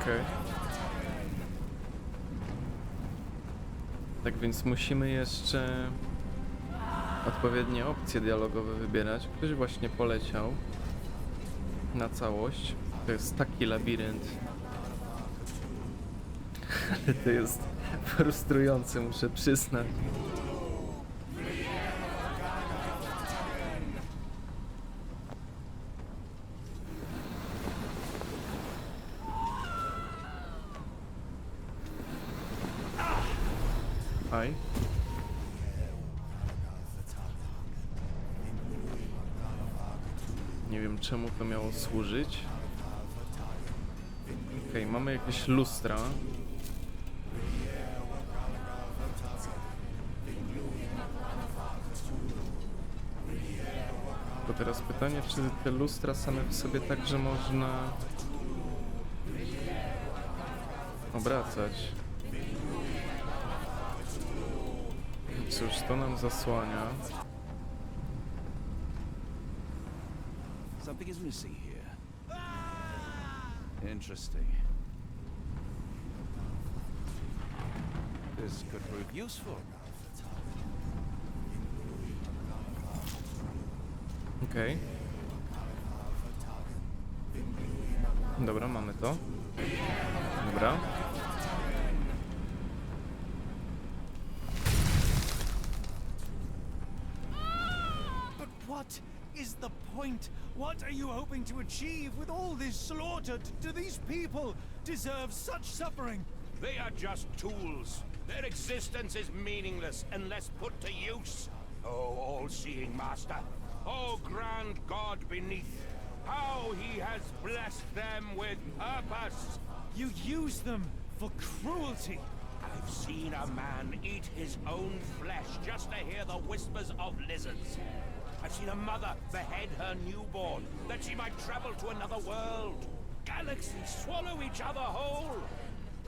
Okej. Tak więc musimy jeszcze odpowiednie opcje dialogowe wybierać. Ktoś właśnie poleciał na całość. To jest taki labirynt. Ale to jest frustrujące, muszę przyznać. Aj. Nie wiem czemu to miało służyć. Okej, mamy jakieś lustra. To teraz pytanie, czy te lustra same w sobie także można obracać? Cóż, to nam zasłania. Something is missing here. Interesting. This could prove useful. Okej. Dobra, mamy to. Dobra. Point? What are you hoping to achieve with all this slaughter? Do these people deserve such suffering? They are just tools. Their existence is meaningless unless put to use. Oh, all-seeing master. Oh, grand God beneath. How he has blessed them with purpose. You use them for cruelty. I've seen a man eat his own flesh just to hear the whispers of lizards. I've seen a mother behead her newborn that she might travel to another world. Galaxies swallow each other whole.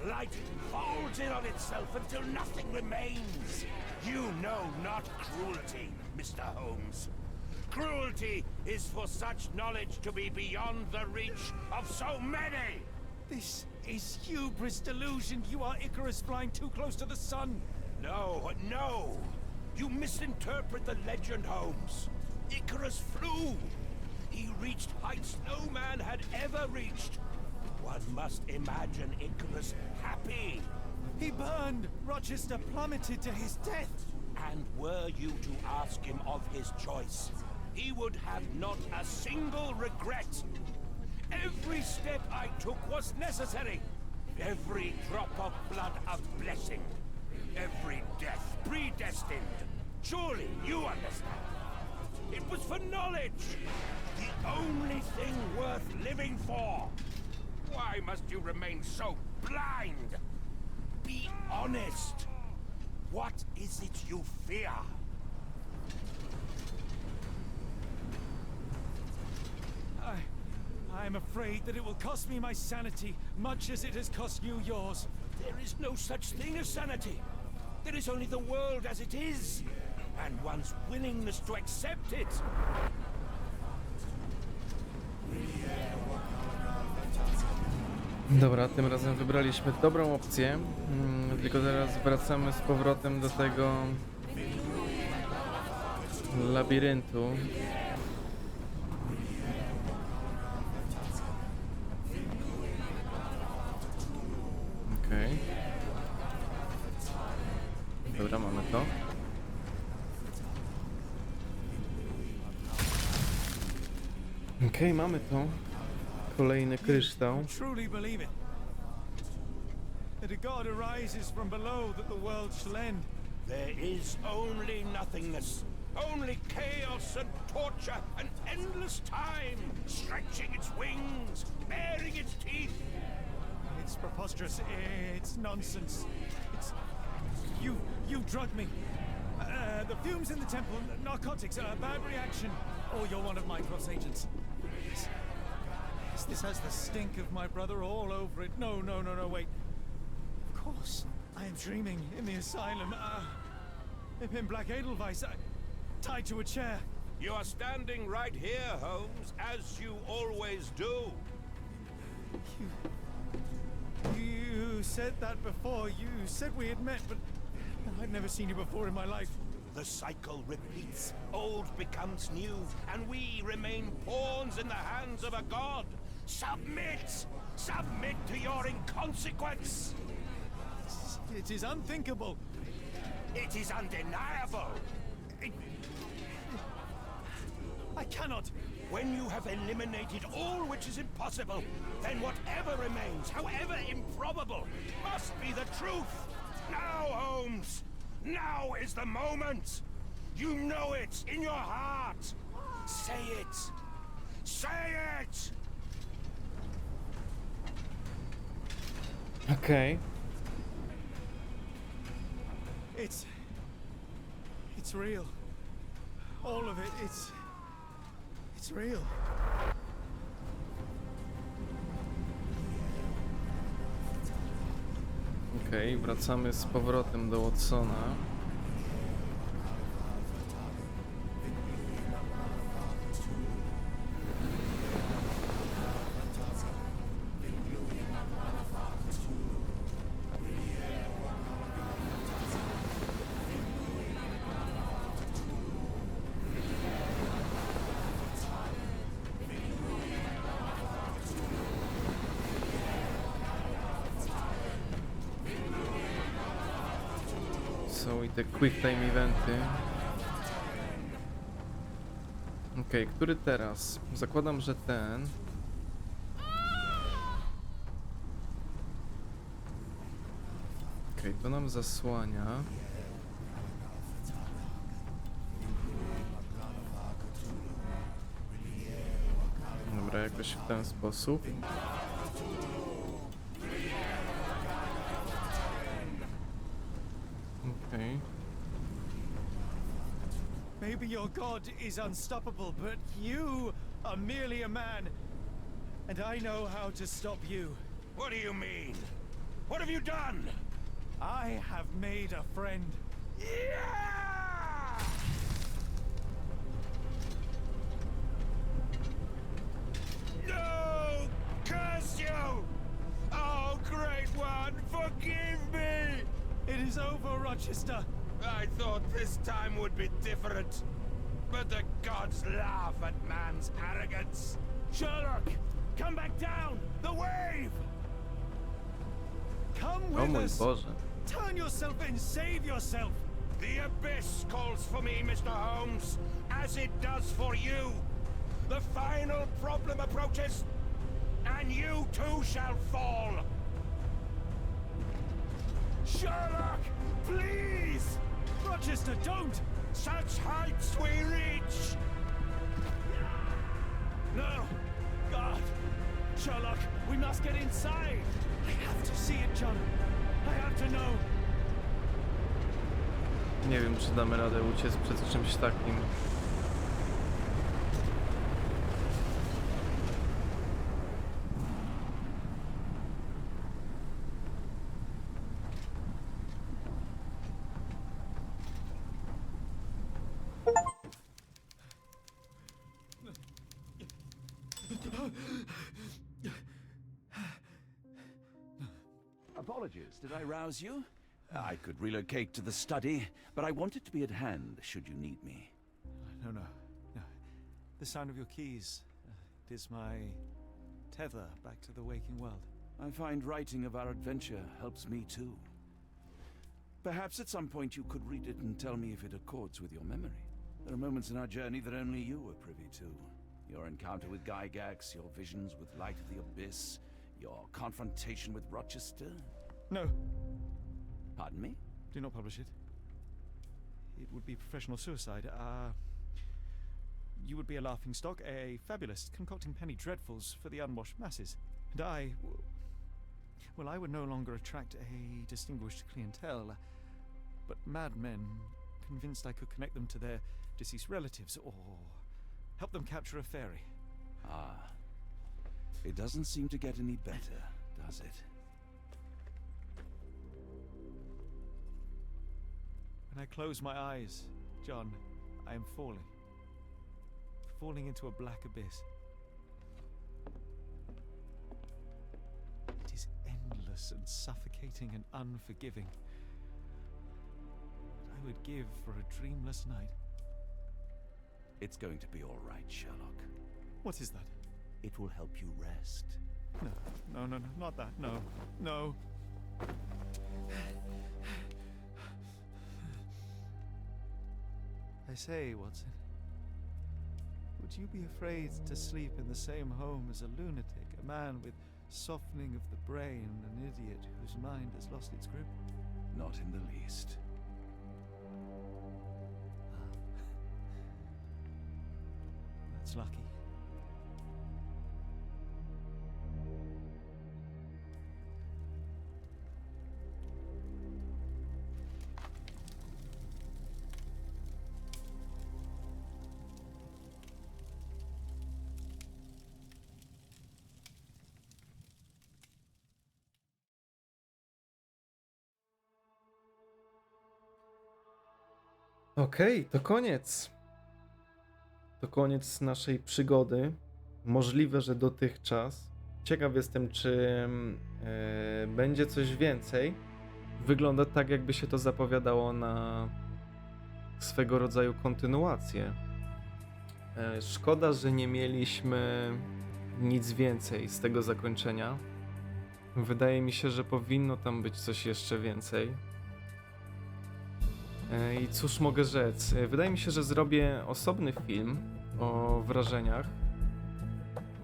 Light folds in on itself until nothing remains. You know not cruelty, Mr. Holmes. Cruelty is for such knowledge to be beyond the reach of so many. This is hubris delusion. You are Icarus flying too close to the sun. No, no! You misinterpret the legend, Holmes. Icarus flew! He reached heights no man had ever reached. One must imagine Icarus happy. He burned. Rochester plummeted to his death. And were you to ask him of his choice, he would have not a single regret. Every step I took was necessary. Every drop of blood a blessing. Every death predestined. Surely you understand. It was for knowledge. The only thing worth living for. Why must you remain so blind? Be honest. What is it you fear? I. I'm afraid that it will cost me my sanity, much as it has cost you yours. There is no such thing as sanity. There is only the world as it is, and one's willingness to accept it. Dobra, tym razem wybraliśmy dobrą opcję. Mm, tylko teraz wracamy z powrotem do tego labiryntu. Okej, mamy to. Kolejny kryształ. Truly believe it. That a god arises from below that the world shall end. There is only nothingness, only chaos and torture and endless time, stretching its wings, baring its teeth. It's preposterous. It's nonsense. It's. You. You drugged me. Uh, the fumes in the temple, narcotics, a bad reaction. Or you're one of my cross agents. This, has the stink of my brother all over it. No, no, no, no, wait. Of course. I am dreaming in the asylum. Uh, in Black Edelweiss, uh, tied to a chair. You are standing right here, Holmes, as you always do. You. You said that before. You said we had met, but I'd never seen you before in my life. The cycle repeats. Old becomes new, and we remain pawns in the hands of a god. Submit! Submit to your inconsequence! It is unthinkable. It is undeniable! I cannot. When you have eliminated all which is impossible, then whatever remains, however improbable, must be the truth. Now, Holmes, now is the moment. You know it in your heart. Say it. Say it! Okej. It's. It's real. All of it. It's. It's real. Okej, wracamy z powrotem do Watsona. I te quick time eventy. Okej, który teraz? Zakładam, że ten. Okej, to nam zasłania. Dobra, jakoś w ten sposób. Maybe your god is unstoppable, but you are merely a man. And I know how to stop you. What do you mean? What have you done? I have made a friend. Yeah! No! Curse you! Oh, great one, forgive me! It is over, Rochester. I thought this time would be different. But the gods laugh at man's arrogance. Sherlock, come back down. The wave. Come with mój us. Turn yourself in. Save yourself. The abyss calls for me, Mr. Holmes, as it does for you. The final problem approaches, and you too shall fall. Sherlock, please. Rochester, don't. Such heights we reach. No. God. Sherlock, we must get inside. I have to see it, John. I have to know. Nie wiem, czy damy radę uciec przed czymś takim. Apologies, did I rouse you? I could relocate to the study, but I wanted to be at hand should you need me. No, no, no. The sound of your keys. Uh, it is my tether back to the waking world. I find writing of our adventure helps me too. Perhaps at some point you could read it and tell me if it accords with your memory. There are moments in our journey that only you were privy to. Your encounter with Gygax, your visions with Light of the Abyss, your confrontation with Rochester. No, Pardon me? do not publish it. It would be professional suicide. Uh, you would be a laughing stock, a fabulist, concocting penny dreadfuls for the unwashed masses. And I. Well, I would no longer attract a distinguished clientele, but madmen convinced I could connect them to their deceased relatives or help them capture a fairy. Ah. It doesn't seem to get any better, does it? When I close my eyes, John, I am falling. Falling into a black abyss. It is endless. and suffocating and unforgiving. What I would give for a dreamless night. It's going to be all right, Sherlock. What is that? It will help you rest. No, no, no, no, not that. No, no. I say, Watson, would you be afraid to sleep in the same home as a lunatic, a man with softening of the brain, an idiot whose mind has lost its grip? Not in the least. That's lucky. Okej, to koniec. To koniec naszej przygody. Możliwe, że dotychczas. Ciekaw jestem, czy e, będzie coś więcej. Wygląda tak, jakby się to zapowiadało na swego rodzaju kontynuację. E, szkoda, że nie mieliśmy nic więcej z tego zakończenia. Wydaje mi się, że powinno tam być coś jeszcze więcej. E, I cóż mogę rzec? E, Wydaje mi się, że zrobię osobny film o wrażeniach.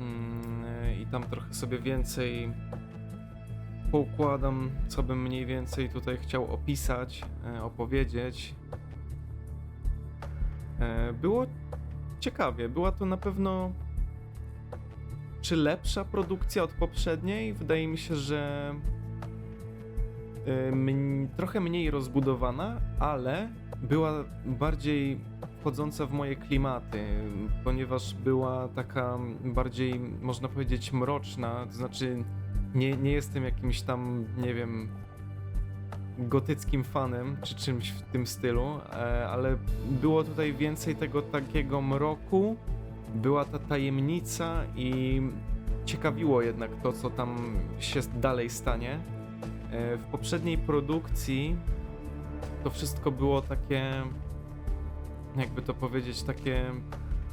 Mm, e, I tam trochę sobie więcej poukładam, co bym mniej więcej tutaj chciał opisać, opowiedzieć. Było ciekawie. Była to na pewno. Czy lepsza produkcja od poprzedniej? Wydaje mi się, że trochę mniej rozbudowana, ale była bardziej wchodząca w moje klimaty, ponieważ była taka bardziej, można powiedzieć, mroczna. To znaczy, nie, nie jestem jakimś tam, nie wiem, gotyckim fanem czy czymś w tym stylu, e, ale było tutaj więcej tego takiego mroku, była ta tajemnica i ciekawiło jednak to, co tam się dalej stanie. E, W poprzedniej produkcji to wszystko było takie, jakby to powiedzieć, takie.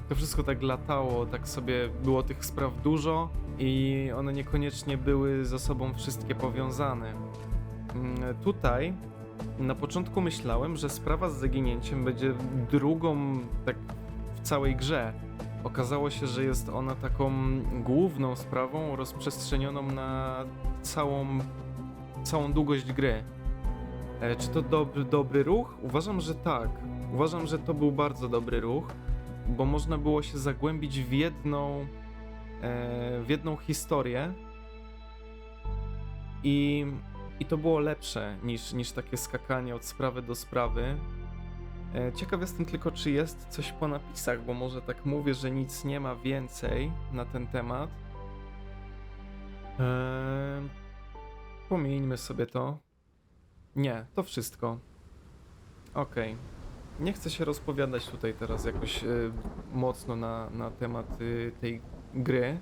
To wszystko tak latało, tak sobie było tych spraw dużo i one niekoniecznie były ze sobą wszystkie powiązane. Mm, Tutaj na początku myślałem, że sprawa z zaginięciem będzie drugą tak w całej grze. Okazało się, że jest ona taką główną sprawą rozprzestrzenioną na całą całą długość gry. E, czy to dobry, dobry ruch? Uważam, że tak. Uważam, że to był bardzo dobry ruch, bo można było się zagłębić w jedną, e, w jedną historię i, i to było lepsze niż, niż takie skakanie od sprawy do sprawy. E, ciekaw jestem tylko, czy jest coś po napisach, bo może tak mówię, że nic nie ma więcej na ten temat. Eee, Pomijmy sobie to. Nie, to wszystko. Okej. Nie chcę się rozpowiadać tutaj teraz jakoś y, mocno na, na temat y, tej gry.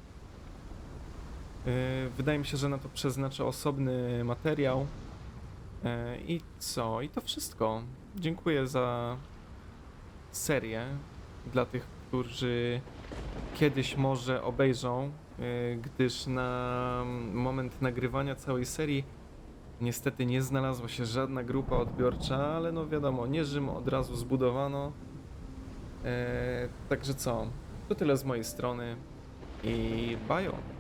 Y, wydaje mi się, że na to przeznaczę osobny materiał. Y, I co? I to wszystko. Dziękuję za serię. Dla tych, którzy kiedyś może obejrzą, gdyż na moment nagrywania całej serii niestety nie znalazła się żadna grupa odbiorcza, ale no wiadomo, nie Rzym od razu zbudowano. E, także co? To tyle z mojej strony i bajo.